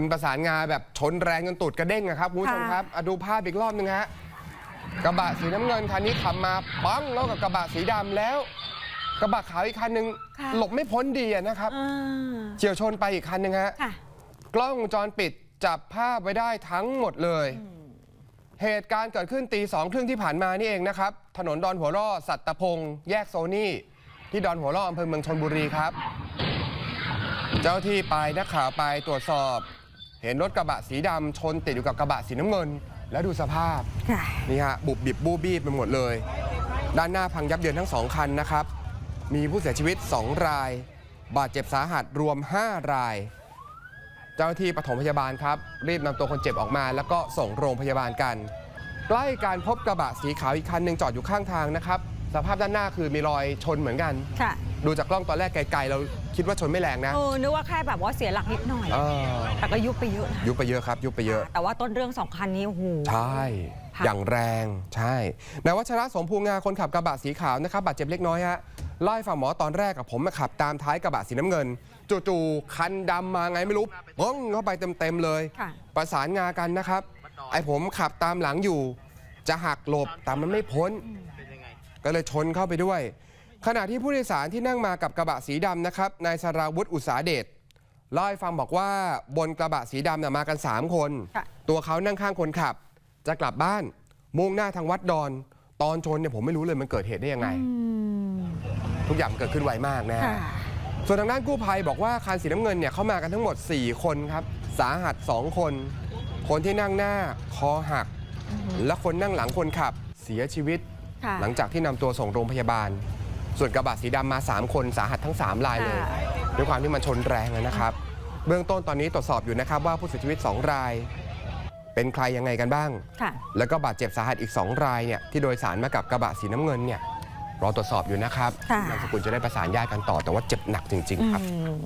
นประสานงาแบบชนแรงจนตูดกระเด้งอะครับคุณผู้ชมค่ะครับอะดูภาพอีกรอบหนึงฮะกระบะสีน้ำเงินคันนี้ขับมาปังแล้วกับกระบะสีดำแล้ว กระบะขาวอีกคันหนึ่งค่ะ หลบไม่พ้นดีอะนะครับ อ่าเฉียวชนไปอีกคันหนึ่งฮะ ค่ะ กล้องวงจรปิดจับภาพไว้ได้ทั้งหมดเลย เหตุการณ์เกิดขึ้นตีสองครึ่งที่ผ่านมานี่เองนะครับ ถนนดอนหัวร่อ สัตตพงศ์แยกโซนี่ ที่ดอนหัวร่ออำเภอเมืองชนบุรีครับ เจ้าที่ไปนักข่าวไปตรวจสอบ เห็นรถกระบะสีดำชนติดอยู่กับกระบะสีน้ำเงิน แล้วดูสภาพ ค่ะ นี่ฮะบุบบิบบูบี้ไปหมดเลย ด้านหน้าพังยับเยินทั้งสองคันนะครับ มีผู้เสียชีวิต 2 ราย บาดเจ็บสาหัสรวม 5 ราย เจ้าหน้าที่ปฐมพยาบาลครับ รีบนำตัวคนเจ็บออกมา แล้วก็ส่งโรงพยาบาลกัน ใกล้การพบกระบะสีขาวอีกคันหนึ่งจอดอยู่ข้างทางนะครับ สภาพด้านหน้าคือมีรอยชนเหมือนกัน ค่ะ ดูจากกล้องตอนแรกไกลๆ เราคิดว่าชนไม่แรงนะเออนึกว่าแค่แบบว่าเสียหลักนิดหน่อย เออแต่ก็ยุบไปเยอะนะยุบไปเยอะครับ ยุบไปเยอะ แต่ว่าต้นเรื่องสองคันนี้โอ้โห ใช่ ค่ะ อย่างแรงใช่นายวัชระสมภูงาคนขับกระบะสีขาวนะครับบาดเจ็บเล็กน้อยฮะเล่าให้ฟังหมอตอนแรกกับผมมาขับตามท้ายกระบะสีน้ำเงิน จู่ๆคันดำมาไงไม่รู้ปึ้งเข้าไปเต็มๆเลย ค่ะ ประสานงากันนะครับ ไอ้ผมขับตามหลังอยู่ จะหักหลบแต่มันไม่พ้น ก็เลยชนเข้าไปด้วย ขณะที่ผู้โดยสารที่นั่งมากับกระบะสีดำนะครับนายสราวุฒิอุตสาเดชเล่าให้ฟังบอกว่าบนกระบะสีดำน่ะมากัน 3 คน ค่ะ ตัวเขานั่งข้างคนขับ จะกลับบ้าน มุ่งหน้าทางวัดดอน ตอนชนเนี่ยผมไม่รู้เลยมันเกิดเหตุได้ยังไงอืมทุกอย่างมันเกิดขึ้นไวมากนะฮะ ค่ะ ส่วนทางด้านกู้ภัยบอกว่าคันสีน้ำเงินเนี่ยเข้ามากันทั้งหมด 4 คนครับ สาหัส 2 คน คนที่นั่งหน้าคอหัก และคนนั่งหลังคนขับเสียชีวิต ค่ะ หลังจากที่นำตัวส่งโรงพยาบาล ส่วนกระบะสีดำมา 3 คนสาหัสทั้ง 3 รายเลย ค่ะ ด้วยความที่มันชนแรงอะนะครับ เบื้องต้นตอนนี้ตรวจสอบอยู่นะครับว่าผู้เสียชีวิต 2 ราย เป็นใครยังไงกันบ้าง ค่ะ แล้วก็บาดเจ็บสาหัสอีก 2 รายเนี่ยที่โดยสารมากับกระบะสีน้ำเงินเนี่ยรอตรวจสอบอยู่นะครับค่ะ นามสกุลจะได้ประสานญาติกันต่อแต่ว่าเจ็บหนักจริง ๆ ครับ อืม